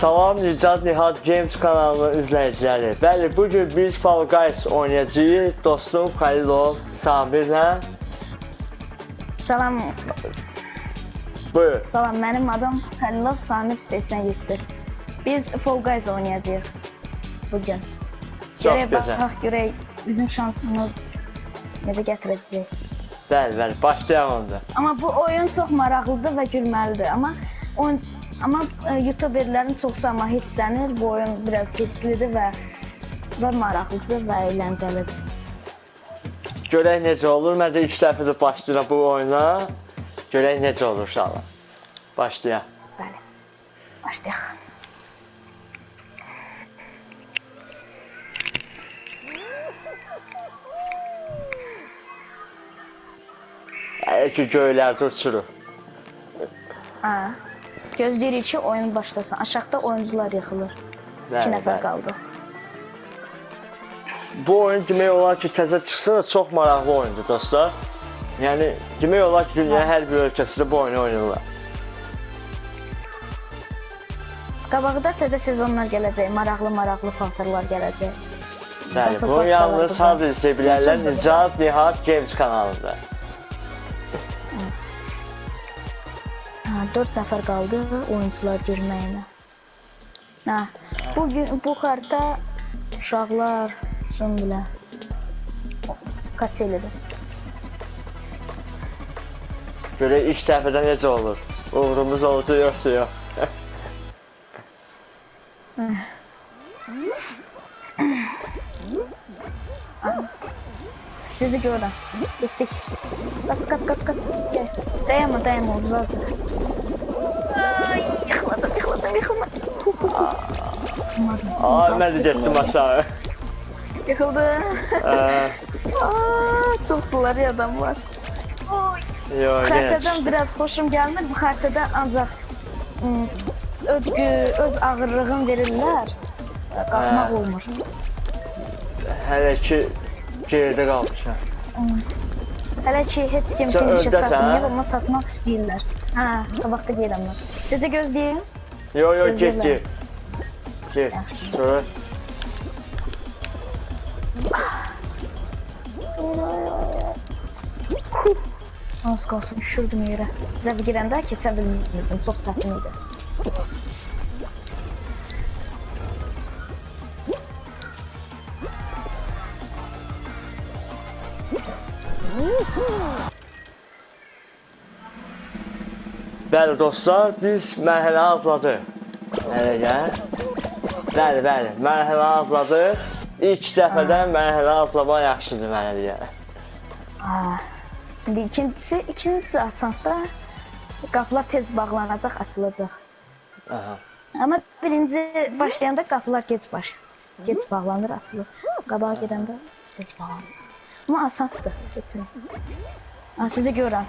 Salam Nicat Nihat Games kanalının izləyiciləri. Bəli, bu gün biz Fall Guys oynayacağıq. Dostum Xəlilov Sabirlə. Salam, Buyur. salam. Mənim adım Xəlilov Samir 87. Biz Fall Guys oynayacağıq bu gün. Çox gözəl. baxaq, görək bizim şansımız necə gətirəcək. Bəli, bəli. Başlayaq onda. Amma bu oyun çox maraqlıdır və gülməlidir. Amma oyun amma e, YouTuberlərin çoxsu amma hirslənir. Bu oyun biraz hirslidir və və maraqlıdır və əyləncəlidir. Görək necə olur. Mən də ilk dəfədir başlayıram bu oyuna. Görək necə olur inşallah. Başlayaq. Bəli. Başlayaq. Əgər ki göylərdə uçuruq. Ha. Gözləyirik ki, oyun başlasın. Aşağıda oyuncular yıxılır. 2 Bəli, nəfər qaldı. Bu oyun demək olar ki, təzə çıxsa da çox maraqlı oyundur dostlar. Yəni demək olar ki, dünyanın hər bir ölkəsində bu oyunu oynayırlar. Qabaqda təzə sezonlar gələcək, maraqlı-maraqlı faktorlar gələcək. Bəli, Pass-lar yalnız izləyə bilərlər? Nicat Nihat Games kanalında. 4 nəfər qaldı oyuncular görməyinə. Ha, bu bu xəritə uşaqlar üçün bilə kaç elidir? Görək ilk dəfədə necə olur? Uğurumuz olacaq yoxsa yox? Sizi görürəm. Getdik. Qaç, qaç, qaç, qaç. Gəl. Dayanma, dayanma, uzaq. Yıxılmadım. Ay, mən də getdim aşağı. Yıxıldı. Ə, Aa, çoxdular ya adamlar. Oy. Yox, yenə Xəritədən biraz xoşum gəlmir. Bu xəritədə ancaq ım, öz ağırlığın verirlər. Qalxmaq olmur. hələ ki geridə qalmışam. Hələ ki heç kim finişə çatmayıb, amma çatmaq istəyirlər. Hə, qabaqda gedirəm mən. Sizə gözləyim. Yox, get, Özürlər. get. Get. Sonra Az qalsın düşürdüm yerə. Zəbi girəndə keçə bilmirdim, çox çətin idi. Bəli dostlar, biz mərhələ atladıq. Hələ gəl. Bəli, bəli, mərhələ atladıq. İlk dəfədən mərhələ atlamaq yaxşıdır mənə deyə. Ha. İndi ikincisi, ikincisi asansa qapılar tez bağlanacaq, açılacaq. Aha. Amma birinci başlayanda qapılar gec baş. Gec bağlanır, açılır. Qabağa gedəndə tez bağlanacaq. Amma asandır, keçmək. Ha, sizi görürəm.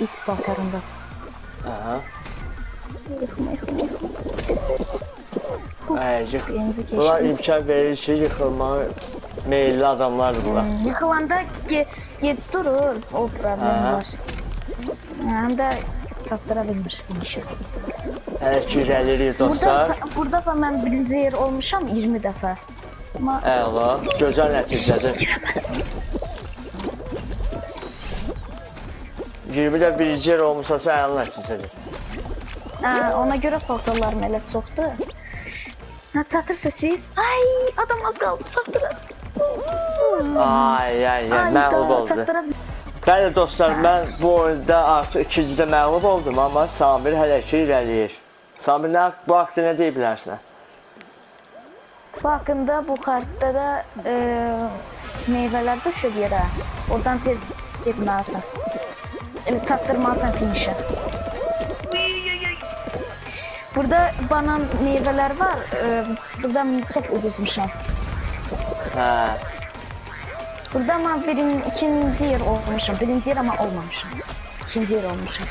İt bakarındasınız. Aha. Birinci Bunlar keçdim. imkan verir ki, yıxılmağa meyilli adamlardır bunlar. Hmm, Yıxılanda ge gec durur, o problem var. Həm də çatdıra bilmir bu işi. Hələ ki, irəlirik dostlar. Burada, burada da mən birinci yer olmuşam 20 dəfə. Amma Əla, gözəl nəticədir. 20 də birinci yer olmuşsa əla nəticədir. hə, ona görə faktorlarım elə çoxdur. Hə, çatırsa siz, ay, adam az qaldı, çatdırın. Ay, ay, ay, məğlub da, oldu. Bəli dostlar, mən bu oyunda artıq ikincidə məğlub oldum, amma Samir hələ ki irəliyir. Samir nə bu haqqda nə deyə bilərsən? Bu haqqında bu xəritədə e, meyvələr düşür yerə. Oradan tez getməlisən. Elə çatdırmalısan finişə. Burada banan meyvələr var. E, burada çox uduzmuşam. Hə. Burada ama birin, ikinci yer olmuşum. Birinci yer ama olmamışım. İkinci yer olmuşum.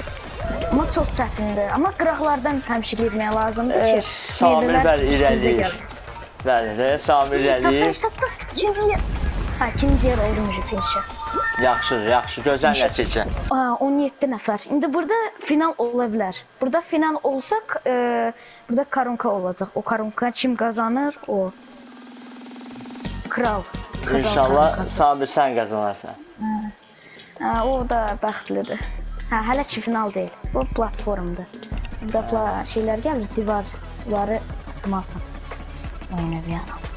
Ama çok çətindir. Ama qıraqlardan həmişə girməyə lazımdır ki, E, Samir bəli irəliyir. Bəli, Samir irəliyir. çatdır. İkinci yer. Ha, ikinci yer oldum finişə. Yaxşı, yaxşı, gözəl nəticə. Aa, 17 nəfər. İndi burada final ola bilər. Burada final olsa, e, burada karunka olacaq. O karunka kim qazanır? O kral. Kral İnşallah karunkası. Sabir sən qazanarsan. Hə, o da bəxtlidir. Hə, hələ ki final deyil. Bu platformdur. Burada pla şeylər gəlir, divarları sınmasın. Oyuna bir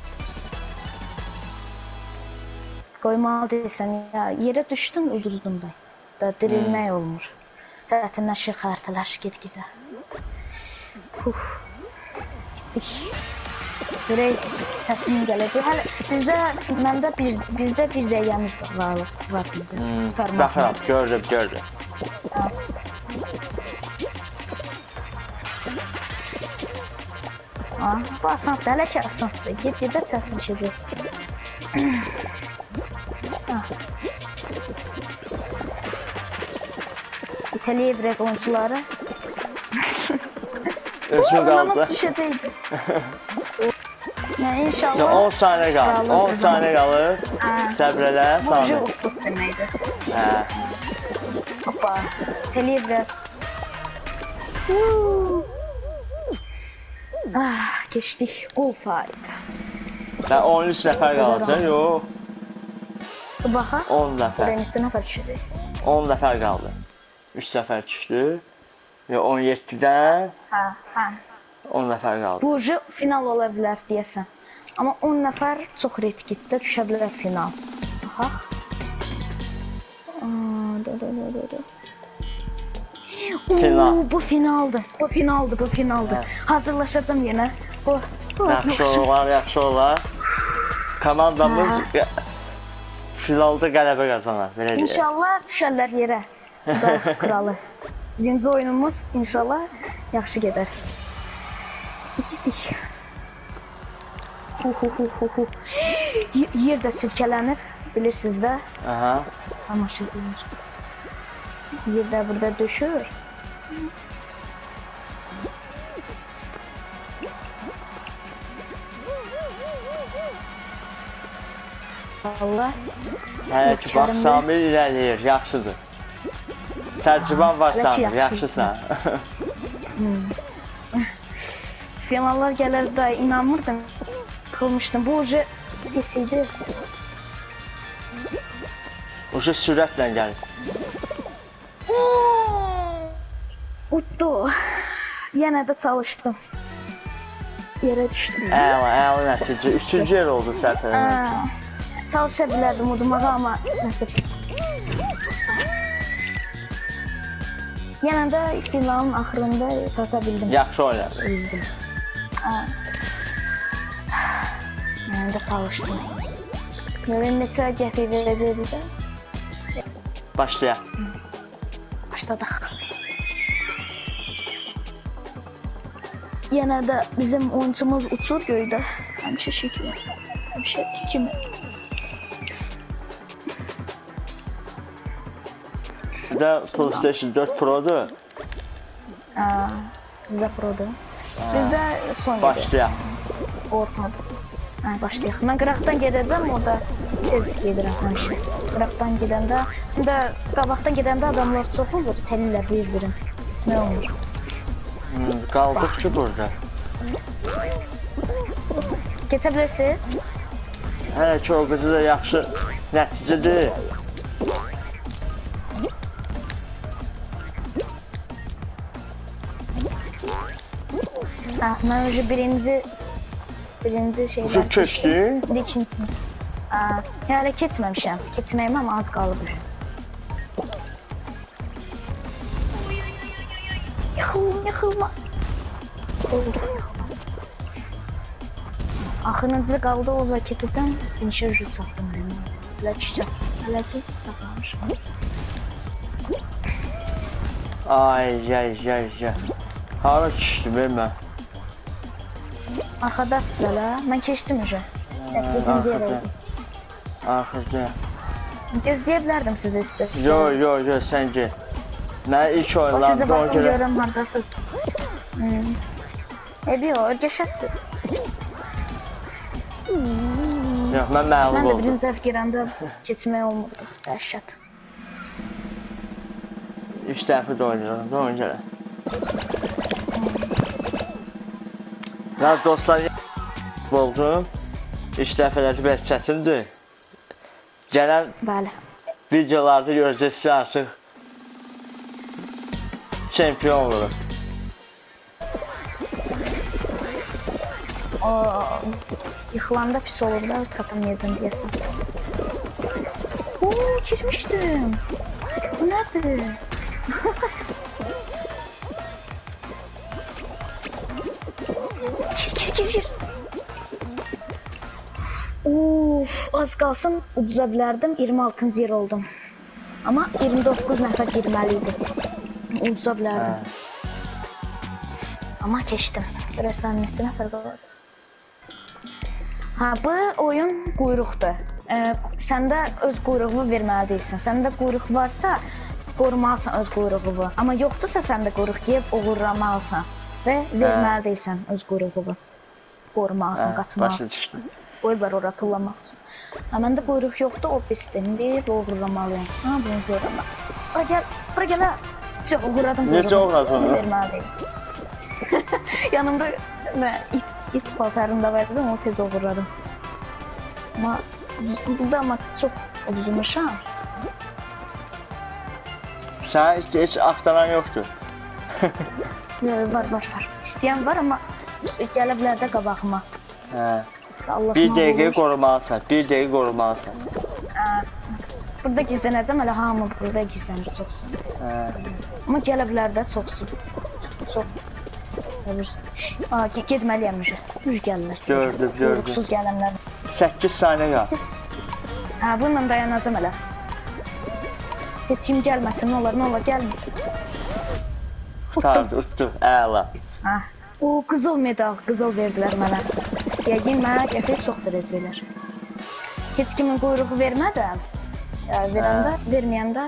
Qoymalı deyilsən, ya yerə düşdün, uduzdun da. Da dirilmək olmur. Çətinləşir xəritələr get-gedə. Uf. Görək təsmin gələcək. Hələ bizdə məndə bir bizdə bir dəqiqəmiz var, var bizdə. Hmm, Baxıram, gördüm, gördüm. Ha, bu asandır, hələ ki asandır. Get-gedə çətinləşəcək. İtəliyə biraz oyuncuları. Düşəcəkdi? yəni Sən inşallah 10 saniyə qalır. 10 saniyə qalır. Hə. Səbr elə, bu deməkdir. Hə. Hoppa. İtəliyə biraz. Ah, geçtik. Goal fight. Sən 13 nəfər qalacaq, yox. Baxaq. 10 nəfər. Neçə nəfər düşəcək? 10 nəfər qaldı. 3 səfər düşdü. Və 17-dən Hə, hə. 10 nəfər qaldı. Bu final ola bilər deyəsən. Amma 10 nəfər çox riskli düşə bilər final. Baxaq. Final. bu finaldır. Bu finaldır, bu finaldır. Hazırlaşacağım yenə. Bu, bu Yaxşı olar, yaxşı olar. Komandamız qə- finalda qələbə qazanar, belə deyək. İnşallah düşərlər yerə. Qalx kralı. Birinci oyunumuz inşallah yaxşı gedər. Gidik. Hu hu hu hu hu. Yer də silkələnir, bilirsiniz də. Aha. Tamaşaçılar. Yer də burada düşür. Allah. Hələ ki, bax. Samir irəliyir, yaxşıdır. Təcrübən var yaxşıdır. yaxşısan. Finallar gələr də inanmırdım. Qılmışdım. Bu ucu pis idi. Ucu sürətlə gəlir. Utdu. Yenə də çalışdım. Yerə düşdüm. Əla, əla nəticə. Üçüncü yer oldu səhv eləmirəmsə. Aa, Çalışa bilərdim udmağa amma nəsə. Yenə də finalın axırında çata bildim. Yaxşı oynadın. Bildim. Yenə də çalışdım. Görün neçə gəpi verəcəkdi. Başlayaq. Başladıq. Yenə də bizim oyuncumuz uçur göydə. Həmişə şəkil. Həmişə kimi. Bir də PlayStation 4 Pro-dur. Aa, sizdə produr. Bizdə son. Başlayaq. Ortada. Hə, başlayaq. Mən qıraqdan gedəcəm, o da tez gedirəm həmişə. Qıraqdan gedəndə, bir də qabaqdan gedəndə adamlar çox olur, təlirlər bir-birin. Nə olur? Hmm, Qaldıq ki burada. Keçə bilirsiniz? O qədər də yaxşı nəticədir. Mən önce birinci birinci şeydən keçdi. Bir ikincisini. Aa, yəni keçməmişəm. Keçməyimə amma az qalıb. Yıxılma, yıxılma. Of, yıxılma. Axırıncı qaldı o da keçəcəm. İnşa ucu çatdım mən. Hələ ki. Hələ ki çatmamışam. Ay, ay, ay, ay. Hara keçdim ey mən? Arxadasınız hələ. Mən keçdim ucu. Bizim yerə Axırda. idi. Axırda. Gözləyə bilərdim sizi istəsəz. Yo, yo, yo, sən get. Mən ilk O ona baxın görə görüm hardasınız. Hmm. E bir o, öyrəşəsiz. Yox, mən məğlub Mən də oldum. birinci dəfə girəndə keçmək olmurdu. Dəhşət. İlk dəfə də oynayıram, ona görə. Ya dostlar, oldum. İlk dəfələri bəs çətindir. Gələn Bəli. videolarda görəcəksiniz artıq çempion olurum. O yıxılanda pis olur da çatamayacağım deyəsən. Oo, girmişdim. Bu nədir? az qalsın uduza bilərdim. 26-cı yer oldum. Amma 29 nəfər girməli idi. Uduza bilərdim. Amma keçdim. Görəsən neçə nəfər qaldı? Ha, bu oyun quyruqdur. Ee, səndə öz quyruğunu verməli deyilsən. Səndə quyruq varsa, qorumalısan öz quyruğunu. Amma yoxdursa səndə quyruq yeyib oğurlamalısan və verməli deyilsən öz quyruğunu. Qorumalısan, Hə, qaçmalısan. Qoy var ora tullamaq üçün. Ha, məndə quyruq yoxdur, o pisdir. İndi oğurlamalıyam. Ha, bunu görürəm. Bura gəl, bura gəl. Çox oğurladım Necə onu? Verməliyim. Yanımda nə, it, it paltarında vardı, onu tez oğurladım. Amma burada amma çox uzunmuşam. Sən heç, heç axtaran yoxdur. Var, var, var. İstəyən var, amma gələ bilər də qabağıma. Allah Bir dəqiqə qorumalısan, bir dəqiqə qorumalısan. Burada gizlənəcəm, elə hamı burada gizlənir çoxsu. Hə. Amma gələ bilər də çoxsu. Çox. Olur. Aa, ge- getməliyəm müjə. Müj gəlirlər. Gördüm, gördüm. Quyruqsuz gələnlər. 8 saniyə. İstəyirsiniz? Hə, bununla dayanacam elə. Heç kim gəlməsin, nə olar, nə olar, gəlmə. Tutardı, utdu. Əla. Hə. O qızıl medal, qızıl verdilər mənə. Yəqin mənə qəfil çox verəcəklər. Heç kimin quyruğu vermədən, ya verəndə, verməyəndə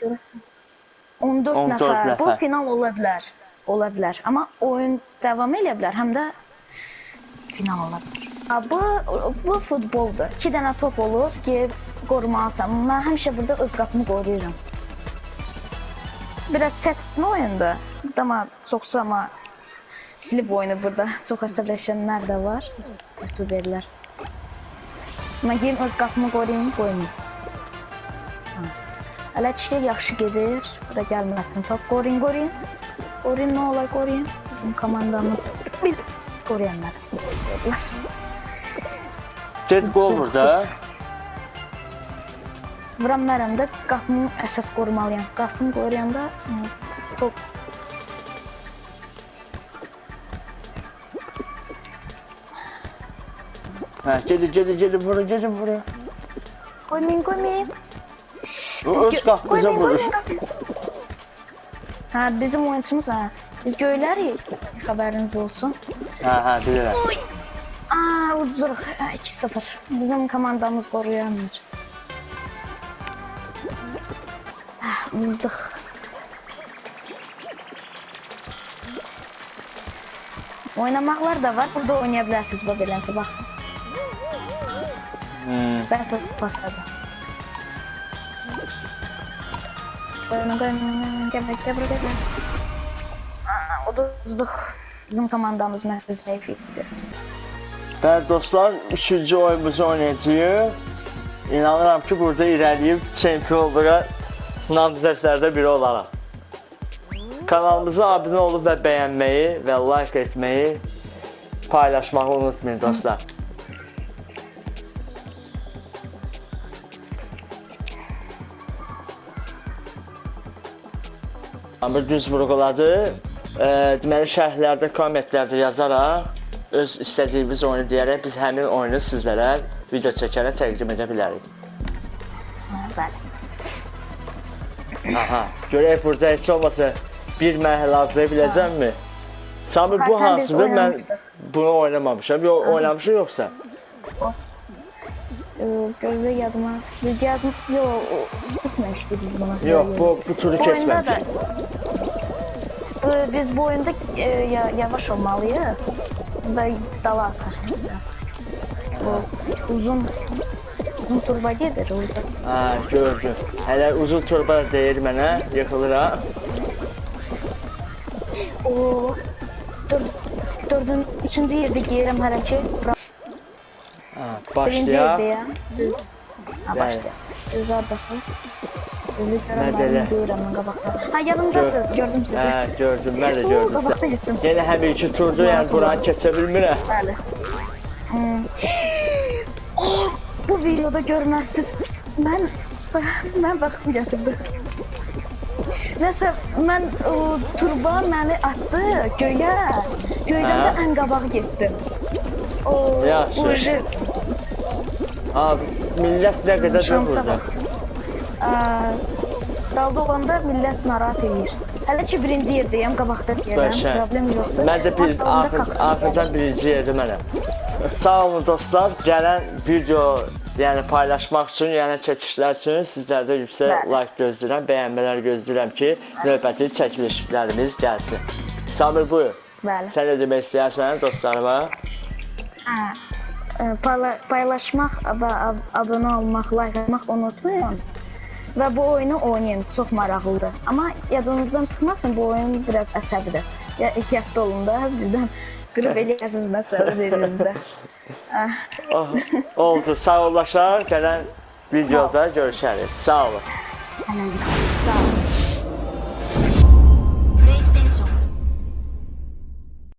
görürsən. 14, 14 nəfər. Bu nəfər. final ola bilər. Ola bilər. Amma oyun davam edə bilər, həm də final ola bilər. Bu bu futboldur. 2 dənə top olur ki, qorumalısan. Mən həmişə burada öz qapımı qoruyuram. Biraz çətin oyundur. Amma çoxsu amma silib oyunu burada. Çox əsəbləşənlər də var. YouTuberlər. Mən deyim öz qapımı qoruyum, qoymayım. Hələ işlər yaxşı gedir. Bura gəlməsin. Top qoruyun, qoruyun. Qoruyun, nə olar qoruyun. Bizim komandamız bir qoruyanlar. Get qol burada. Vuram mərəmdə qapımı əsas qorumalıyam. Qapımı qoruyanda hı, top Hə, gedin, gedin, gedin bura, gedin bura. qoymayın, qoymayın. O öz qapımıza Qoymayın, vurur. Hə, bizim oyunçumuz hə. Biz göylərik. Xəbəriniz olsun. Hə, hə, bilirəm. Aa, uzuruq. Hə, 2-0. Bizim komandamız qoruyamır. Hə, uzdıq. Oynamaqlar da var. Burada oynaya bilərsiniz bu beləncə bax. Hmm. Bura, gəl. Aa, Uduzduk. Bizim komandamız nəsil zəiflikdir. Bəli dostlar, üçüncü oyunumuzu oynayacağıq. İnanıram ki, burada irəliyib çempionluğa namizədlərdə biri olaraq. Kanalımıza abunə olub və bəyənməyi və like etməyi, paylaşmağı unutmayın dostlar. Amma düz vurğuladı. E, deməli şərhlərdə, kommentlərdə yazaraq öz istədiyimiz oyunu deyərək biz həmin oyunu sizlərə video çəkərək təqdim edə bilərik. Bəli. Aha, görək burada heç olmasa bir mərhələ adlaya biləcəmmi? Samir bu hansıdır? Mən bunu oynamamışam. Yox, oynamışam yoxsa? Ee, Gözde yadıma. Biz yadım. Yo, gitmemiştik biz buna. Yox, bu bu Bu oyunda da. Ee, biz bu oyunda e, ya, yavaş olmalıyız. Ve dala atar. O uzun uzun turba gedir orada. Ha, gördüm. Hələ uzun torba deyir mənə, yıxılıram. O dör, dördün, üçüncü yerde giyerim hələ ki. Bura- Birinci yerde başlayaq. ya. Siz. Ha Yani. başlayaq. Siz oradasınız. Sizi. Ha yanımdasınız, gördüm sizi. Hə, gördüm, də Oo, gördüm. Yenə həm iki turdu, bilmirəm. Bəli. Hmm. Oh, bu videoda görünərsiniz. Mən mən baxım gətirdim. Nəsə mən o turba məni atdı göyə. Göydən də Hə? ən qabağa getdim. O Yaxşı. Millət nə qədər də şansa. Aa, Dalda olanda millət narahat edir. Hələ ki birinci yerdəyəm, qabaqda deyirəm. Problem yoxdur. Mən də bir axırdan birinci yerdə mənəm. Sağ olun dostlar. Gələn video yəni paylaşmaq üçün, yəni çəkişlər üçün sizlərdə yüksək Bəli. like gözləyirəm, bəyənmələr gözləyirəm ki, növbəti çəkilişlərimiz gəlsin. Samir buyur. Bəli. Sən nə demək istəyirsən dostlarıma? Hə, paylaşmaq və ab- abunə olmaq, like etmək unutmayın. Və bu oyunu oynayın, çox maraqlıdır. Amma yadınızdan çıxmasın, bu oyun biraz əsəbidir. Ya ehtiyatlı olun da, birdən qırıb eləyərsiniz nəsə öz evinizdə. Ah, oldu. Sağ ollaşar. Gələn videoda görüşərik. Sağ olun.